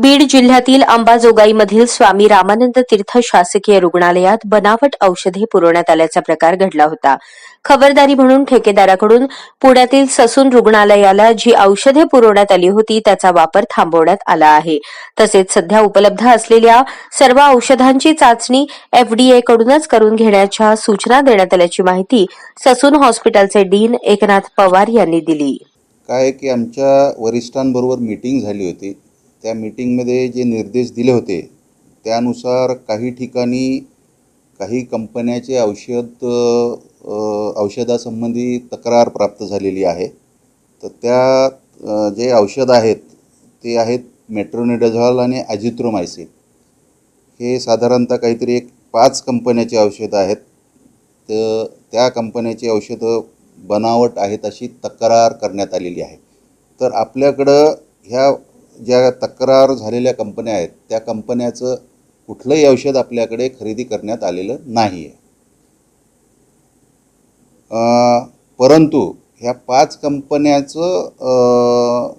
बीड जिल्ह्यातील अंबाजोगाईमधील स्वामी रामानंद तीर्थ शासकीय रुग्णालयात बनावट औषधे पुरवण्यात आल्याचा प्रकार घडला होता. खबरदारी म्हणून ठेकेदाराकडून पुण्यातील ससून रुग्णालयाला जी औषधे पुरवण्यात आली होती त्याचा वापर थांबवण्यात आला आहे. तसेच सध्या उपलब्ध असलेल्या सर्व औषधांची चाचणी एफडीए कडूनच करून घेण्याच्या सूचना देण्यात आल्याची माहिती ससून हॉस्पिटलचे डीन एकनाथ पवार यांनी दिली. काय की आमच्या वरिष्ठांबरोबर मीटिंग झाली होती. त्या मीटिंगमध्ये जे निर्देश दिले होते त्यानुसार काही ठिकाणी काही कंपन्याचे औषध औषधासंबंधी तक्रार प्राप्त झालेली आहे. तर त्या जे औषध आहेत ते आहेत मेट्रोनिडाझॉल आणि ॲजिथ्रोमायसिन हे साधारणतः काहीतरी एक पाच कंपन्याचे औषधं आहेत. तर त्या कंपन्याची औषधं बनावट आहेत अशी तक्रार करण्यात आलेली आहे. तर आपल्याकडं ह्या ज्या तक्रार झालेल्या कंपन्या आहेत त्या कंपन्याचं कुठलंही औषध आपल्याकडे खरेदी करण्यात आलेलं नाही आहे परंतु ह्या पाच कंपन्याचं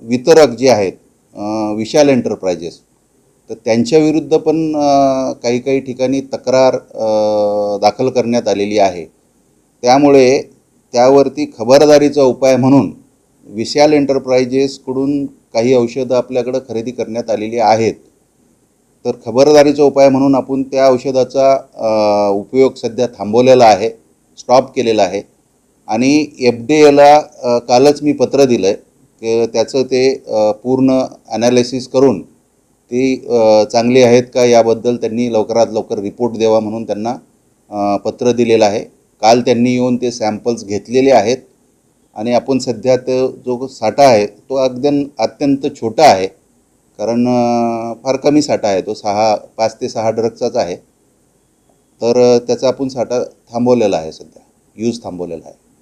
वितरक जे आहेत विशाल एंटरप्राइजेस तर त्यांच्या विरुद्ध पण काही काही ठिकाणी तक्रार दाखल करण्यात आलेली आहे. त्यामुळे त्यावरती खबरदारीचा उपाय म्हणून विशाल एंटरप्राइजेसकडून काही औषधं आपल्याकडं खरेदी करण्यात आलेली आहेत. तर खबरदारीचा उपाय म्हणून आपण त्या औषधाचा उपयोग सध्या थांबवलेला आहे स्टॉप केलेला आहे. आणि एफ डी एला कालच मी पत्र दिलं आहे की त्याचं ते पूर्ण ॲनालिसिस करून ती चांगली आहेत का याबद्दल त्यांनी लवकरात लवकर रिपोर्ट द्यावा म्हणून त्यांना पत्र दिलेलं आहे. काल त्यांनी येऊन ते सॅम्पल्स घेतलेले आहेत. आणि आपण सध्या तो जो साठा आहे तो अगदी अत्यंत छोटा आहे. कारण फार कमी साठा आहे. तो सहा पाच ते सहा ड्रग्सचाच आहे. तर त्याचा आपण साठा थांबवलेला आहे सध्या. यूज थांबवलेला आहे.